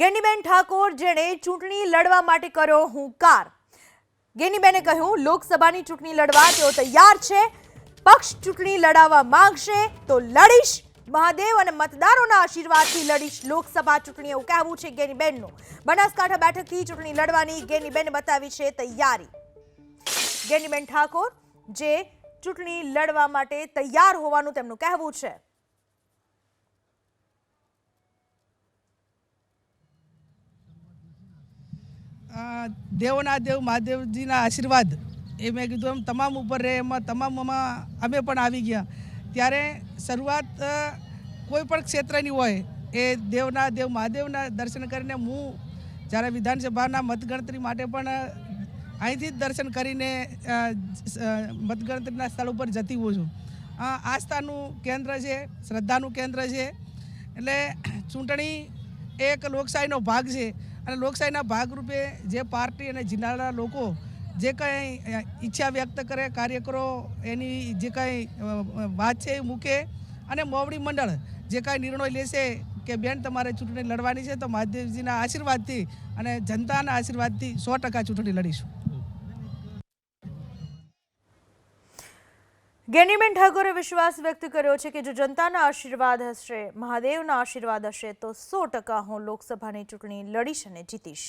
ગેનીબેન ઠાકોર જેણે ચૂંટણી લડવા માટે કર્યો હુંકાર ગેનીબેને કહ્યું, લોકસભાની ચૂંટણી લડવા તેઓ તૈયાર છે. પક્ષ ચૂંટણી લડાવવા માંગશે તો લડીશ. મહાદેવ અને મતદારોના આશીર્વાદથી લડીશ. લોકસભા ચૂંટણી એવું કહેવું છે ગેનીબેનનું. બનાસકાંઠા બેઠકથી ચૂંટણી લડવાની ગેનીબેને બતાવી છે તૈયારી. ગેનીબેન ઠાકોર, જે ચૂંટણી લડવા માટે તૈયાર હોવાનું તેમનું કહેવું છે. દેવના દેવ મહાદેવજીના આશીર્વાદ, એ મેં કીધું એમ તમામ ઉપર રહે, એમાં તમામમાં અમે પણ આવી ગયા. ત્યારે શરૂઆત કોઈ પણ ક્ષેત્રની હોય, એ દેવના દેવ મહાદેવના દર્શન કરીને હું જ્યારે વિધાનસભાના મતગણતરી માટે પણ અહીંથી જ દર્શન કરીને મતગણતરીના સ્થળ ઉપર જતી હોઉં છું. આસ્થાનું કેન્દ્ર છે, શ્રદ્ધાનું કેન્દ્ર છે, એટલે ચૂંટણી એક લોકશાહીનો ભાગ છે. અને લોકશાહીના ભાગરૂપે જે પાર્ટી અને જિલ્લાના લોકો જે કંઈ ઈચ્છા વ્યક્ત કરે કાર્યકરો એની જે કંઈ વાત છે એ મૂકે અને મોવડી મંડળ જે કાંઈ નિર્ણય લેશે કે બેન તમારે ચૂંટણી લડવાની છે તો મહાદેવજીના આશીર્વાદથી અને જનતાના આશીર્વાદથી સો ટકા ચૂંટણી લડીશું. ગેનીબેન ઠાકોરે વિશ્વાસ વ્યક્ત કર્યો છે કે જો જનતાના આશીર્વાદ હશે, મહાદેવના આશીર્વાદ હશે, તો સો ટકા હું લોકસભાની ચૂંટણી લડીશ અને જીતીશ.